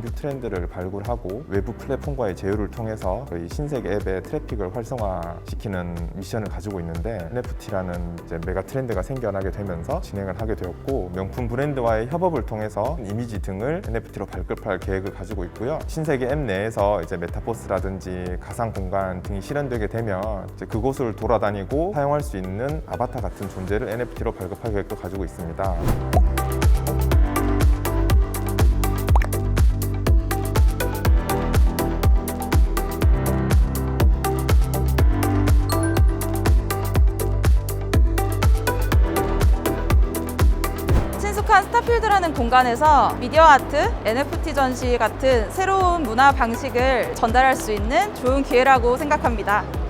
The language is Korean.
트렌드를 발굴하고 외부 플랫폼과의 제휴를 통해서 저희 신세계 앱의 트래픽을 활성화시키는 미션을 가지고 있는데 NFT라는 이제 메가 트렌드가 생겨나게 되면서 진행을 하게 되었고 명품 브랜드와의 협업을 통해서 이미지 등을 NFT로 발급할 계획을 가지고 있고요. 신세계 앱 내에서 이제 메타버스라든지 가상 공간 등이 실현되게 되면 이제 그곳을 돌아다니고 사용할 수 있는 아바타 같은 존재를 NFT로 발급할 계획도 가지고 있습니다. 친숙한 스타필드라는 공간에서 미디어 아트, NFT 전시 같은 새로운 문화 방식을 전달할 수 있는 좋은 기회라고 생각합니다.